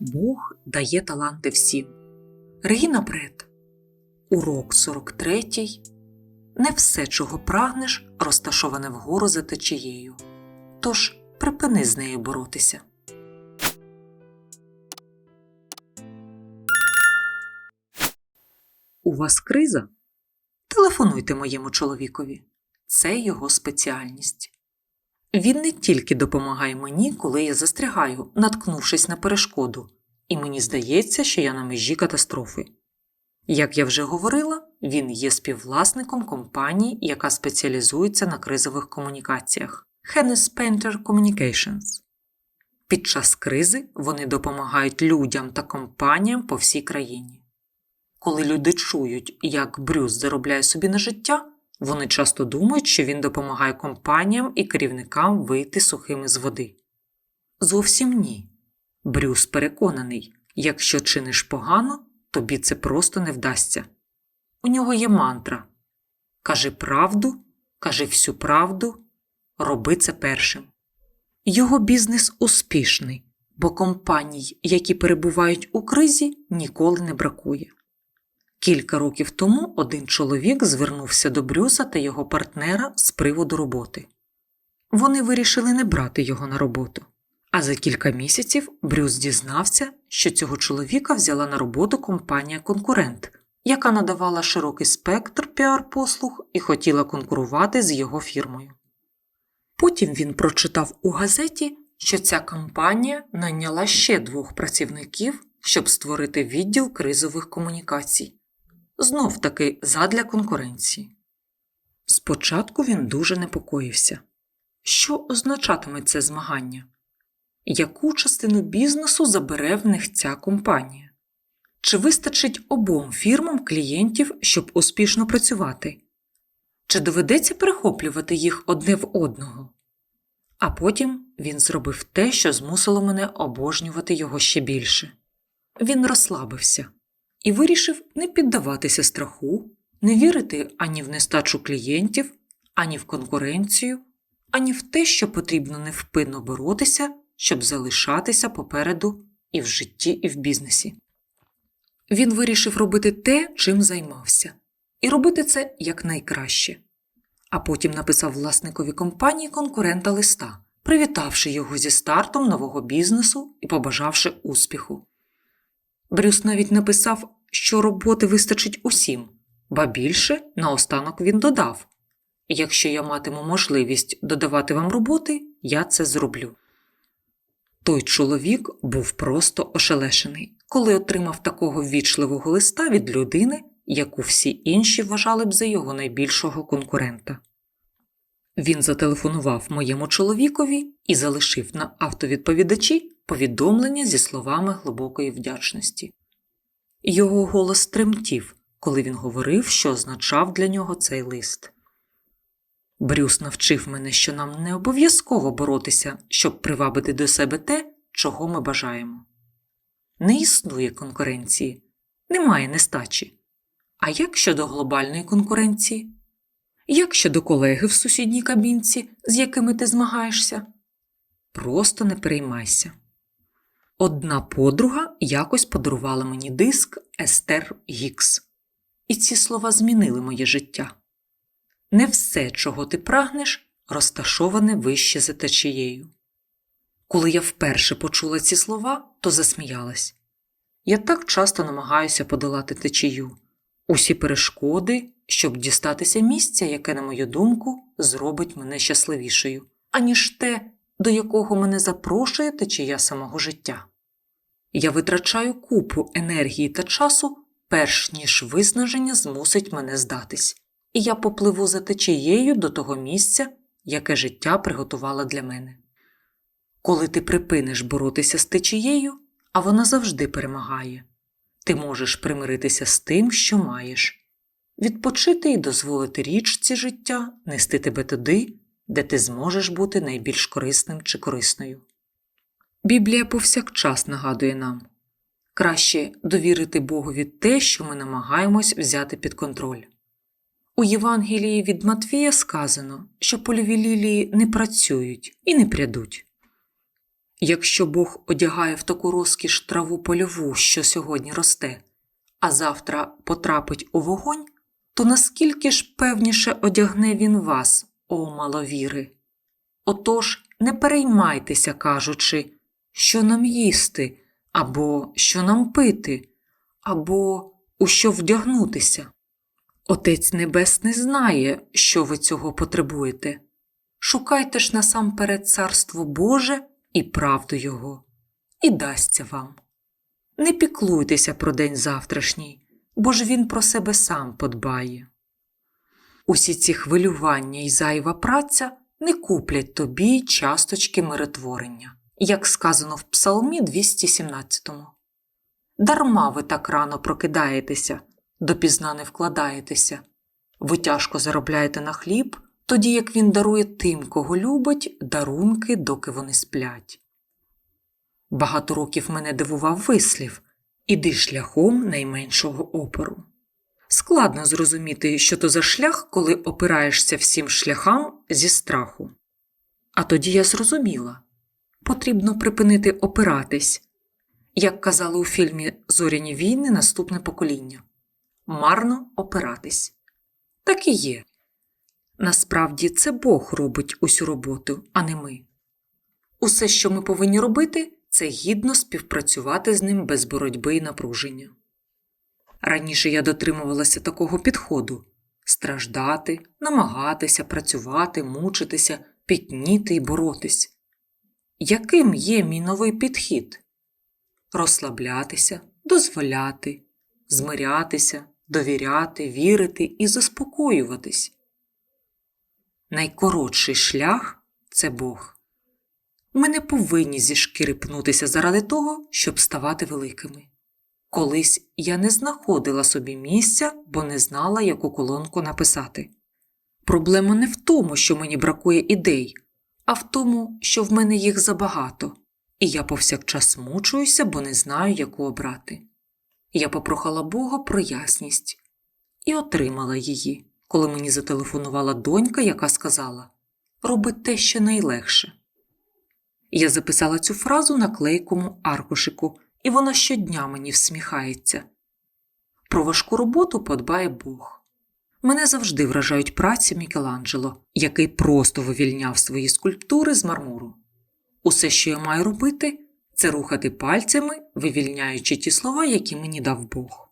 Бог дає таланти всім. Регіна Бред. Урок 43. Не все, чого прагнеш, розташоване вгору за течією. Тож припини з нею боротися. У вас криза? Телефонуйте моєму чоловікові. Це його спеціальність. Він не тільки допомагає мені, коли я застрягаю, наткнувшись на перешкоду, і мені здається, що я на межі катастрофи. Як я вже говорила, він є співвласником компанії, яка спеціалізується на кризових комунікаціях Hennes Painter Communications. Під час кризи вони допомагають людям та компаніям по всій країні. Коли люди чують, як Брюс заробляє собі на життя, вони часто думають, що він допомагає компаніям і керівникам вийти сухими з води. Зовсім ні. Брюс переконаний, якщо чиниш погано, тобі це просто не вдасться. У нього є мантра Кажи правду, кажи всю правду, роби це першим. Його бізнес успішний, бо компаній, які перебувають у кризі, ніколи не бракує. Кілька років тому один чоловік звернувся до Брюса та його партнера з приводу роботи. Вони вирішили не брати його на роботу. А за кілька місяців Брюс дізнався, що цього чоловіка взяла на роботу компанія-конкурент, яка надавала широкий спектр піар-послуг і хотіла конкурувати з його фірмою. Потім він прочитав у газеті, що ця компанія найняла ще двох працівників, щоб створити відділ кризових комунікацій. Знов таки задля конкуренції. Спочатку він дуже непокоївся. Що означатиме це змагання? Яку частину бізнесу забере в них ця компанія? Чи вистачить обом фірмам клієнтів, щоб успішно працювати? Чи доведеться перехоплювати їх одне в одного? А потім він зробив те, що змусило мене обожнювати його ще більше. Він розслабився і вирішив не піддаватися страху, не вірити ані в нестачу клієнтів, ані в конкуренцію, ані в те, що потрібно невпинно боротися, щоб залишатися попереду і в житті, і в бізнесі. Він вирішив робити те, чим займався, і робити це якнайкраще. А потім написав власникові компанії конкурента листа, привітавши його зі стартом нового бізнесу і побажавши успіху. Брюс навіть написав, що роботи вистачить усім, ба більше наостанок він додав якщо я матиму можливість додавати вам роботи, я це зроблю. Той чоловік був просто ошелешений, коли отримав такого ввічливого листа від людини, яку всі інші вважали б за його найбільшого конкурента. Він зателефонував моєму чоловікові і залишив на автовідповідачі повідомлення зі словами глибокої вдячності. Його голос тремтів, коли він говорив, що означав для нього цей лист. Брюс навчив мене, що нам не обов'язково боротися, щоб привабити до себе те, чого ми бажаємо. Не існує конкуренції, немає нестачі. А як щодо глобальної конкуренції? Як щодо колеги в сусідній кабінці, з якими ти змагаєшся? Просто не переймайся. Одна подруга якось подарувала мені диск Естер Гікс, і ці слова змінили моє життя. Не все, чого ти прагнеш, розташоване вище за течією. Коли я вперше почула ці слова, то засміялась. Я так часто намагаюся подолати течію, усі перешкоди, щоб дістатися місця, яке, на мою думку, зробить мене щасливішою, аніж те, до якого мене запрошує течія самого життя. Я витрачаю купу енергії та часу, перш ніж виснаження змусить мене здатись, і я попливу за течією до того місця, яке життя приготувало для мене. Коли ти припиниш боротися з течією, а вона завжди перемагає, ти можеш примиритися з тим, що маєш, відпочити і дозволити річці життя нести тебе туди, де ти зможеш бути найбільш корисним чи корисною. Біблія повсякчас нагадує нам краще довірити Богові те, що ми намагаємось взяти під контроль. У Євангелії від Матвія сказано, що польові лілії не працюють і не прядуть. Якщо Бог одягає в таку розкіш траву польову, що сьогодні росте, а завтра потрапить у вогонь, то наскільки ж певніше одягне він вас, о маловіри? Отож, не переймайтеся, кажучи, що нам їсти, або що нам пити, або у що вдягнутися. Отець Небесний знає, що ви цього потребуєте. Шукайте ж насамперед Царство Боже і правду Його, і дасться вам. Не піклуйтеся про день завтрашній, бо ж він про себе сам подбає. Усі ці хвилювання і зайва праця не куплять тобі часточки миротворення, як сказано в Псалмі 217. Дарма ви так рано прокидаєтеся, допізна не вкладаєтеся. Ви тяжко заробляєте на хліб, тоді як він дарує тим, кого любить, дарунки, доки вони сплять. Багато років мене дивував вислів іди шляхом найменшого опору. Складно зрозуміти, що то за шлях, коли опираєшся всім шляхам зі страху. А тоді я зрозуміла потрібно припинити опиратись, як казали у фільмі Зоряні війни наступне покоління марно опиратись. Так і є. Насправді це Бог робить усю роботу, а не ми. Усе, що ми повинні робити, це гідно співпрацювати з ним без боротьби і напруження. Раніше я дотримувалася такого підходу страждати, намагатися, працювати, мучитися, пітніти і боротись. Яким є мій новий підхід? Розслаблятися, дозволяти, змирятися, довіряти, вірити і заспокоюватись. Найкоротший шлях це Бог. Ми не повинні зі шкіри пнутися заради того, щоб ставати великими. Колись я не знаходила собі місця, бо не знала, яку колонку написати. Проблема не в тому, що мені бракує ідей, а в тому, що в мене їх забагато, і я повсякчас мучуюся, бо не знаю, яку обрати. Я попрохала Бога про ясність і отримала її, коли мені зателефонувала донька, яка сказала Роби те, що найлегше. Я записала цю фразу на клейкому аркушику, і вона щодня мені всміхається. Про важку роботу подбає Бог. Мене завжди вражають праці Мікеланджело, який просто вивільняв свої скульптури з мармуру. Усе, що я маю робити, це рухати пальцями, вивільняючи ті слова, які мені дав Бог.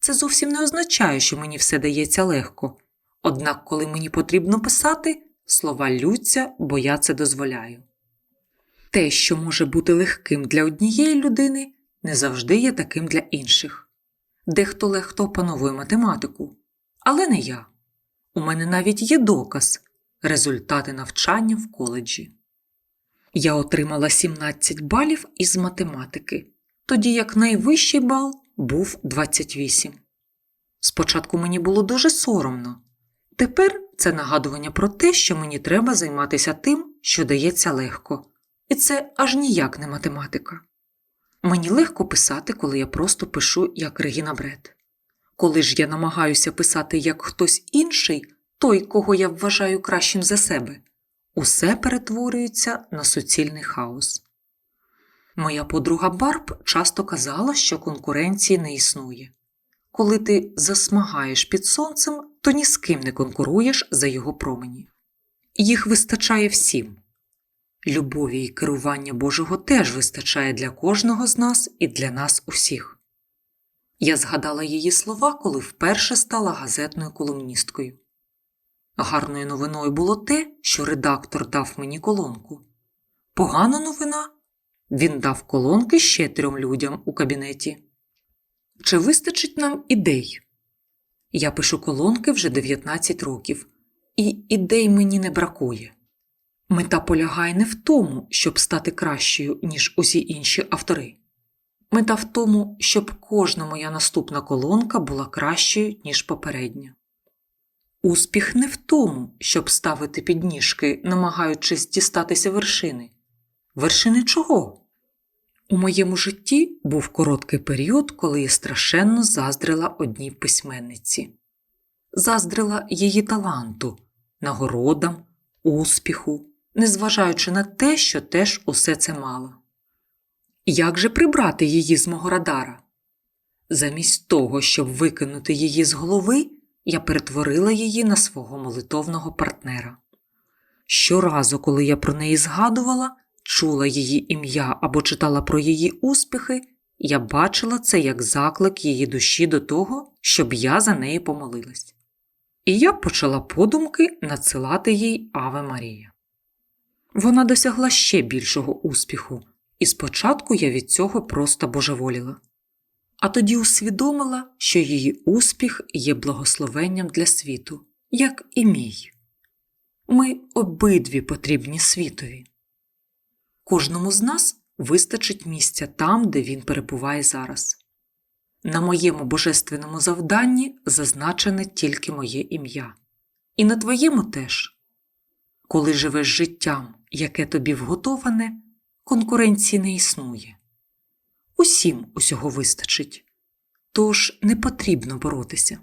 Це зовсім не означає, що мені все дається легко, однак, коли мені потрібно писати, слова лються, бо я це дозволяю. Те, що може бути легким для однієї людини, не завжди є таким для інших. Дехто легко опановує математику, але не я. У мене навіть є доказ результати навчання в коледжі. Я отримала 17 балів із математики, тоді як найвищий бал був 28. Спочатку мені було дуже соромно. Тепер це нагадування про те, що мені треба займатися тим, що дається легко, і це аж ніяк не математика. Мені легко писати, коли я просто пишу як Регіна Бред. Коли ж я намагаюся писати як хтось інший, той, кого я вважаю кращим за себе, усе перетворюється на суцільний хаос. Моя подруга Барб часто казала, що конкуренції не існує. Коли ти засмагаєш під сонцем, то ні з ким не конкуруєш за його промені. Їх вистачає всім. Любові і керування Божого теж вистачає для кожного з нас і для нас усіх. Я згадала її слова, коли вперше стала газетною колумністкою. Гарною новиною було те, що редактор дав мені колонку. Погана новина він дав колонки ще трьом людям у кабінеті. Чи вистачить нам ідей? Я пишу колонки вже 19 років, і ідей мені не бракує. Мета полягає не в тому, щоб стати кращою, ніж усі інші автори. Мета в тому, щоб кожна моя наступна колонка була кращою, ніж попередня. Успіх не в тому, щоб ставити підніжки, намагаючись дістатися вершини. Вершини чого? У моєму житті був короткий період, коли я страшенно заздрила одній письменниці, заздрила її таланту, нагородам, успіху, незважаючи на те, що теж усе це мало. Як же прибрати її з мого радара? Замість того, щоб викинути її з голови, я перетворила її на свого молитовного партнера. Щоразу, коли я про неї згадувала, чула її ім'я або читала про її успіхи, я бачила це як заклик її душі до того, щоб я за неї помолилась. І я почала подумки надсилати їй Аве Марія. Вона досягла ще більшого успіху, і спочатку я від цього просто божеволіла. А тоді усвідомила, що її успіх є благословенням для світу, як і мій. Ми обидві потрібні світові. Кожному з нас вистачить місця там, де він перебуває зараз. На моєму божественному завданні зазначене тільки моє ім'я. І на твоєму теж. Коли живеш життям, яке тобі вготоване, конкуренції не існує. Усім усього вистачить, тож не потрібно боротися.